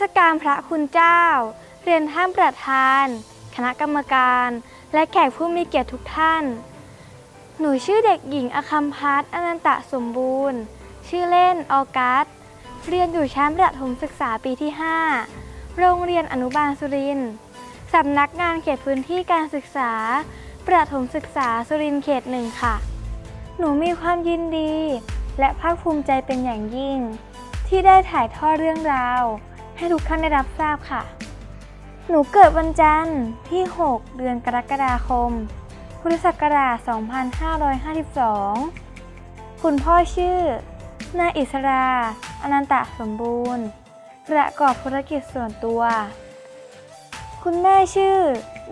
สการพระคุณเจ้า เรียนท่านประธาน คณะกรรมการ และแขกผู้มีเกียรติทุกท่าน หนูชื่อเด็กหญิงอคัมพัฒน์อนันตะสมบูรณ์ ชื่อเล่นออกัส เรียนอยู่ชั้นประถมศึกษาปีที่ 5 โรงเรียนอนุบาลสุรินทร์สำนักงานเขตพื้นที่การศึกษา ประถมศึกษาสุรินทร์เขตหนึ่งค่ะ หนูมีความยินดี และภาคภูมิใจเป็นอย่างยิ่ง ที่ได้ถ่ายทอดเรื่องราว ให้ทุกท่านได้รับทราบค่ะ หนูเกิดวันจันทร์ที่ 6 เดือนกรกฎาคม พุทธศักราช 2552 คุณพ่อชื่อ นายอิสรา อนันตะสมบูรณ์ ประกอบธุรกิจส่วนตัว คุณแม่ชื่อ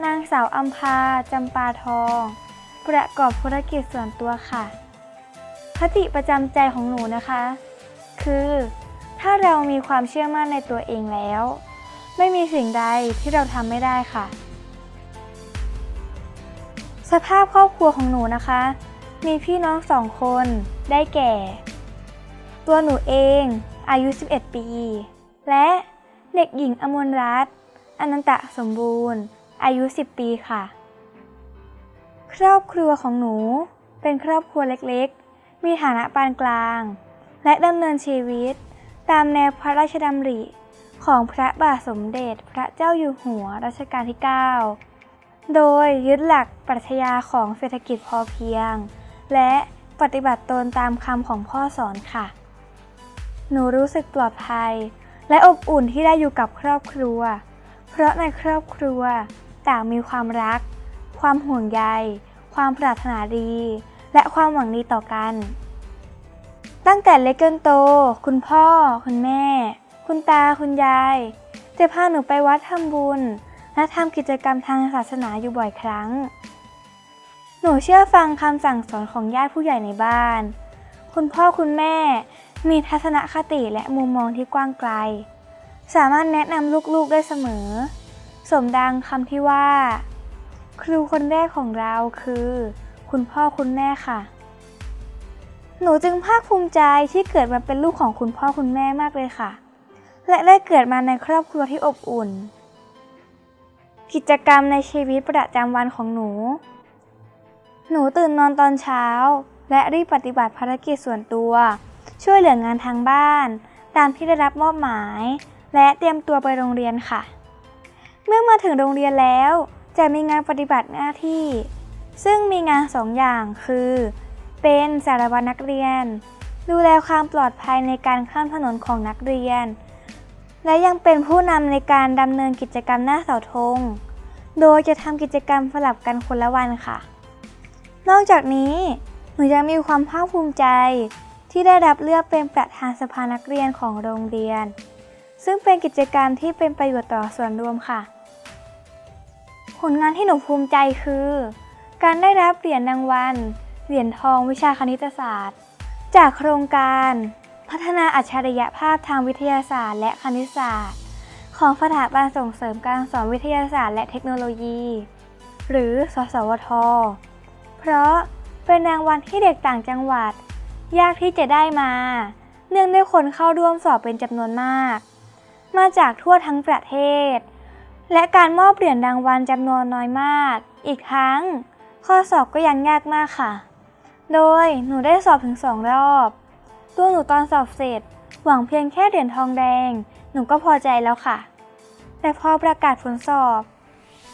นางสาวอัมพาจำปาทอง ประกอบธุรกิจส่วนตัวค่ะคติประจำใจของหนูนะคะ คือ ถ้าเรามีความเชื่อมั่นในตัวเองแล้ว ไม่มีสิ่งใดที่เราทำไม่ได้ค่ะ สภาพครอบครัวของหนูนะคะ มีพี่น้องสองคนได้แก่ ตัวหนูเองอายุ 11 ปี และเด็กหญิงอมรรัตน์อนันตะสมบูรณ์ อายุ 10 ปีค่ะ ครอบครัวของหนูเป็นครอบครัวเล็กๆ มีฐานะปานกลาง และดำเนินชีวิต ตามแนวพระราชดำริของพระบาทสมเด็จพระเจ้าอยู่หัวรัชกาลที่ 9 โดยยึดหลักปรัชญาของเศรษฐกิจพอเพียง และปฏิบัติตนตามคำของพ่อสอนค่ะ หนูรู้สึกปลอดภัย และอบอุ่นที่ได้อยู่กับครอบครัว เพราะในครอบครัวต่างมีความรัก ความห่วงใย ความปรารถนาดี และความหวังดีต่อกัน ตั้งแต่เล็กจนโต คุณพ่อ คุณแม่ คุณตาคุณยายจะพาหนูไปวัดทำบุญ และทำกิจกรรมทางศาสนาอยู่บ่อยครั้ง หนูเชื่อฟังคำสั่งสอนของญาติผู้ใหญ่ในบ้าน คุณพ่อคุณแม่มีทัศนคติและมุมมองที่กว้างไกล สามารถแนะนำลูกๆได้เสมอ สมดังคำที่ว่า ครูคนแรกของเราคือ คุณพ่อคุณแม่ค่ะ หนูจึงภาคภูมิใจที่เกิดมาเป็นลูกของคุณพ่อคุณแม่มากเลยค่ะ และได้เกิดมาในครอบครัวที่อบอุ่น กิจกรรมในชีวิตประจำวันของหนู หนูตื่นนอนตอนเช้า และรีบปฏิบัติภารกิจส่วนตัว ช่วยเหลืองานทางบ้าน ตามที่ได้รับมอบหมาย และเตรียมตัวไปโรงเรียนค่ะ เมื่อมาถึงโรงเรียนแล้ว จะมีงานปฏิบัติหน้าที่ ซึ่งมีงานสองอย่างคือ เป็นสารวัตรนักเรียน ดูแลความปลอดภัยในการข้ามถนนของนักเรียน และยังเป็นผู้นำในการดำเนินกิจกรรมหน้าเสาธง โดยจะทำกิจกรรมสลับกันคนละวันค่ะ นอกจากนี้หนูยังมีความภาคภูมิใจ ที่ได้รับเลือกเป็นประธานสภานักเรียนของโรงเรียน ซึ่งเป็นกิจกรรมที่เป็นประโยชน์ต่อส่วนรวมค่ะ ผลงานที่หนูภูมิใจคือ การได้รับเหรียญรางวัล เหรียญทองวิชาคณิตศาสตร์ จากโครงการ พัฒนาอัจฉริยภาพทางวิทยาศาสตร์ และคณิตศาสตร์ ของสถาบันส่งเสริมการสอนวิทยาศาสตร์และเทคโนโลยี หรือ สสวท เพราะเป็นรางวัลที่เด็กต่างจังหวัด ยากที่จะได้มา เนื่องด้วยคนเข้าร่วมสอบเป็นจำนวนมาก มาจากทั่วทั้งประเทศ และการมอบเหรียญรางวัลจำนวนน้อยมาก อีกทั้ง ข้อสอบก็ยังยากมากค่ะ โดยหนูได้สอบถึงสองรอบ ตัวหนูตอนสอบเสร็จ หวังเพียงแค่เหรียญทองแดง หนูก็พอใจแล้วค่ะ แต่พอประกาศผลสอบ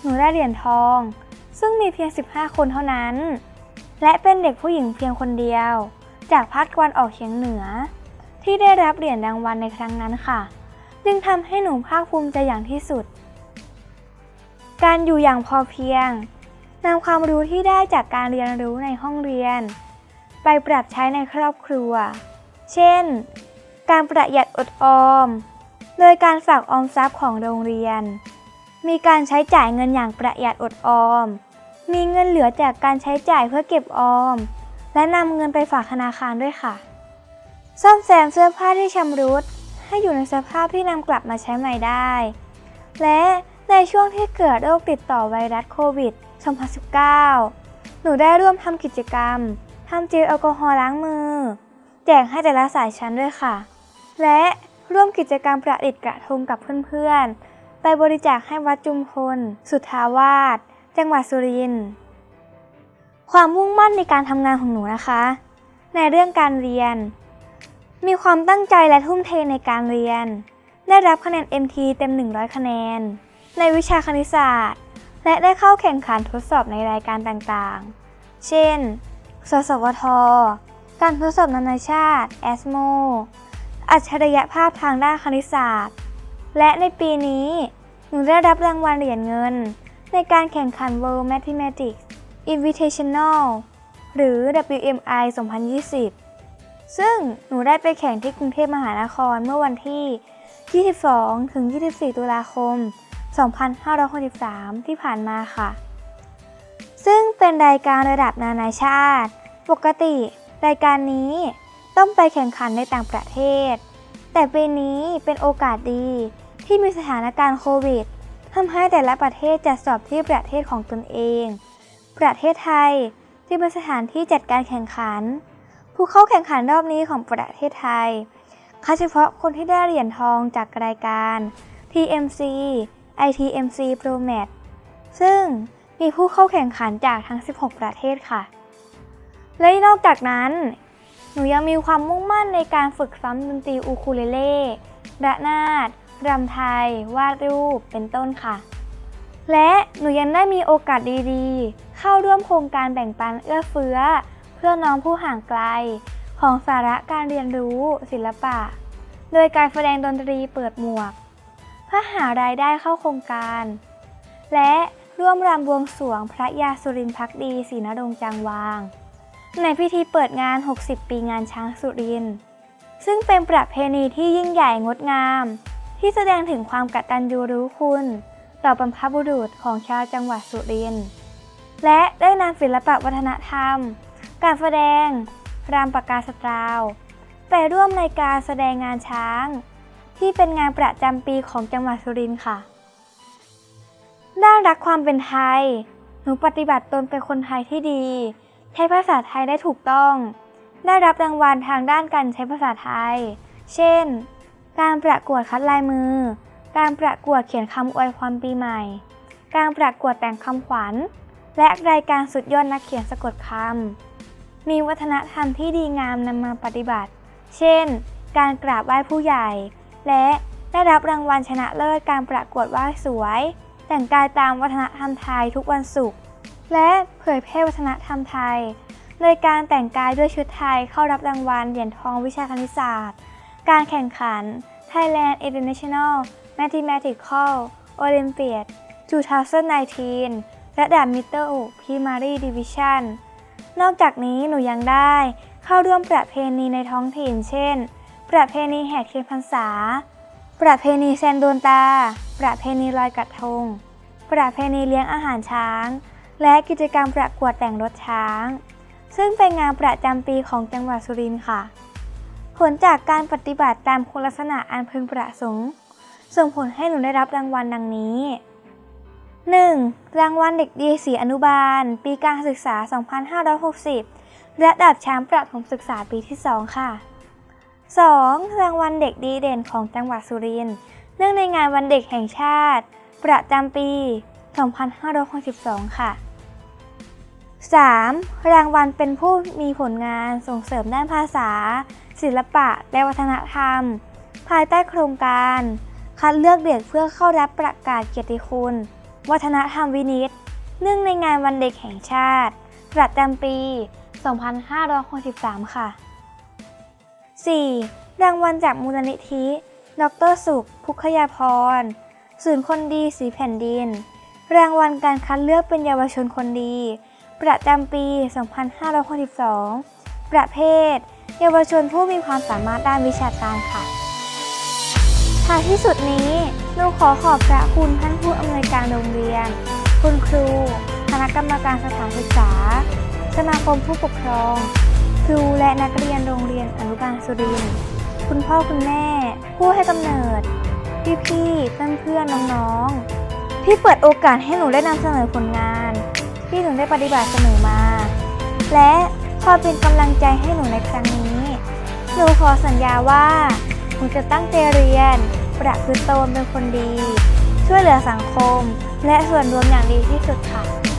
หนูได้เหรียญทอง ซึ่งมีเพียง 15 คนเท่านั้น และเป็นเด็กผู้หญิงเพียงคนเดียว จากภาคตะวันออกเฉียงเหนือ ที่ได้รับเหรียญรางวัลในครั้งนั้นค่ะ จึงทำให้หนูภาคภูมิใจอย่างที่สุด การอยู่อย่างพอเพียง นำความรู้ที่ได้จากการเรียนรู้ในห้องเรียน ไปปรับใช้ในครอบครัว เช่น การประหยัดอดออม โดยการฝากออมทรัพย์ของโรงเรียน มีการใช้จ่ายเงินอย่างประหยัดอดออม มีเงินเหลือจากการใช้จ่ายเพื่อเก็บออม และนำเงินไปฝากธนาคารด้วยค่ะ ซ่อมแซมเสื้อผ้าที่ชำรุด ให้อยู่ในสภาพที่นำกลับมาใช้ใหม่ได้ และในช่วงที่เกิดโรคติดต่อไวรัสโควิด 2019 หนูได้ร่วมทำกิจกรรมทำเจลแอลกอฮอล์ล้างมือ แจกให้แต่ละสายชั้นด้วยค่ะ และร่วมกิจกรรมประดิษฐ์กระทงกับเพื่อนๆ ไปบริจาคให้วัดจุมพล สุทธาวาสจังหวัดสุรินทร์ ความมุ่งมั่นในการทำงานของหนูนะคะ ในเรื่องการเรียน มีความตั้งใจและทุ่มเทในการเรียน ได้รับคะแนน MT เต็ม 100 คะแนน ในวิชาคณิตศาสตร์ และได้เข้าแข่งขันทดสอบในรายการต่างๆ เช่น สสวท การทดสอบนานาชาติ แอสโม อัจฉริยภาพทางด้านคณิตศาสตร์ และในปีนี้ หนูได้รับรางวัลเหรียญเงิน ในการแข่งขัน World Mathematics Invitational หรือ WMI 2020 ซึ่งหนูได้ไปแข่งที่กรุงเทพมหานครเมื่อวันที่ 22 ถึง 24 ตุลาคม 2563 ที่ผ่านมาค่ะ ซึ่งเป็นรายการระดับนานาชาติ ปกติ รายการนี้ต้องไปแข่งขันในต่างประเทศ แต่ปีนี้เป็นโอกาสดีที่มีสถานการณ์โควิดทำให้แต่ละประเทศจัดสอบที่ประเทศของตนเอง ประเทศไทยที่เป็นสถานที่จัดการแข่งขัน ผู้เข้าแข่งขันรอบนี้ของประเทศไทยคัดเฉพาะคนที่ได้เหรียญทองจากรายการ TMC ITMC Pro Mat ซึ่งมีผู้เข้าแข่งขันจากทั้ง 16 ประเทศค่ะ และนอกจากนั้น หนูยังมีความมุ่งมั่นในการฝึกซ้อมดนตรีอูคูเลเล่ระนาดรำไทย วาดรูป เป็นต้นค่ะ และหนูยังได้มีโอกาสดีๆ เข้าร่วมโครงการแบ่งปันเอื้อเฟื้อ เพื่อน้องผู้ห่างไกล ของสาระการเรียนรู้ศิลปะ โดยการแสดงดนตรีเปิดหมวก พื่อหารายได้เข้าโครงการ และร่วมรำบวงสรวงพระยาสุรินทร์พักดีศรีนรงจางวาง ในพิธีเปิดงาน 60 ปีงานช้างสุรินทร์ซึ่งเป็นประเพณีที่ยิ่งใหญ่งดงาม ที่แสดงถึงความกตัญญูรู้คุณ ต่อบรรพบุรุษของชาวจังหวัดสุรินทร์และได้นำศิลปะวัฒนธรรม การแสดงรำปากกาสตราว ไปร่วมในการแสดงงานช้าง ที่เป็นงานประจำปีของจังหวัดสุรินทร์ค่ะ ด้านรักความเป็นไทย หนูปฏิบัติตนเป็นคนไทยที่ดี ใช้ภาษาไทยได้ถูกต้อง ได้รับรางวัลทางด้านการใช้ภาษาไทย เช่น การประกวดคัดลายมือ การประกวดเขียนคำอวยพรปีใหม่ การประกวดแต่งคำขวัญ และรายการสุดยอดนักเขียนสะกดคำ มีวัฒนธรรมที่ดีงามนำมาปฏิบัติ เช่น การกราบไหว้ผู้ใหญ่ และได้รับรางวัลชนะเลิศการประกวดไหว้สวย แต่งกายตามวัฒนธรรมไทยทุกวันศุกร์และเผยแพร่วัฒนธรรมไทย โดยการแต่งกายด้วยชุดไทยเข้ารับรางวัลเหรียญทองวิชาคณิตศาสตร์ การแข่งขัน Thailand International Mathematical Olympiad 2019 ระดับ Middle Primary Division นอกจากนี้หนูยังได้เข้าร่วมประเพณีในท้องถิ่น เช่น ประเพณีแห่เทียนพรรษา ประเพณีแซนโดนตา ประเพณีลอยกระทง ประเพณีเลี้ยงอาหารช้าง และกิจกรรมประกวดแต่งรถช้าง ซึ่งเป็นงานประจำปีของจังหวัดสุรินทร์ค่ะ ผลจากการปฏิบัติตามคุณลักษณะอันพึงประสงค์ ส่งผลให้หนูได้รับรางวัลดังนี้ 1. รางวัลเด็กดีสีอนุบาล ปีการศึกษา 2560 ระดับชั้นประถมศึกษาปีที่ 2 ค่ะ 2. รางวัลเด็กดีเด่นของจังหวัดสุรินทร์ เนื่องในงานวันเด็กแห่งชาติ ประจำปี 2562 ค่ะ 3. รางวัลเป็นผู้มีผลงานส่งเสริมด้านภาษา ศิลปะ และวัฒนธรรม ภายใต้โครงการ คัดเลือกเด็กเพื่อเข้ารับประกาศเกียรติคุณ วัฒนธรรมวินิตเนื่องในงานวันเด็กแห่งชาติ ประจำปี 2563 ค่ะ 4. รางวัลจากมูลนิธิ ดรสุข พุคยาพร ศูนย์คนดีสีแผ่นดิน รางวัลการคัดเลือกเป็นเยาวชนคนดี ประจำปี 2562 ประเภท เยาวชนผู้มีความสามารถด้านวิชาการค่ะท้ายที่สุดนี้หนูขอขอบพระคุณท่านผู้อำนวยการโรงเรียน คุณครู คณะกรรมการสถานศึกษา สมาคมผู้ปกครอง รูและนักเรียนโรงเรียนอนุบาลสุรินทร์คุณพ่อคุณแม่ ผู้ให้กำเนิด พี่ๆเพื่อนๆน้องๆที่เปิดโอกาสให้หนูได้นำเสนอผลงาน ที่หนูได้ปฏิบัติเสมอมา และคอยเป็นกำลังใจให้หนูในครั้งนี้ หนูขอสัญญาว่าหนูจะตั้งใจเรียน ประพฤติตนเป็นคนดี ช่วยเหลือสังคม และส่วนรวมอย่างดีที่สุดค่ะ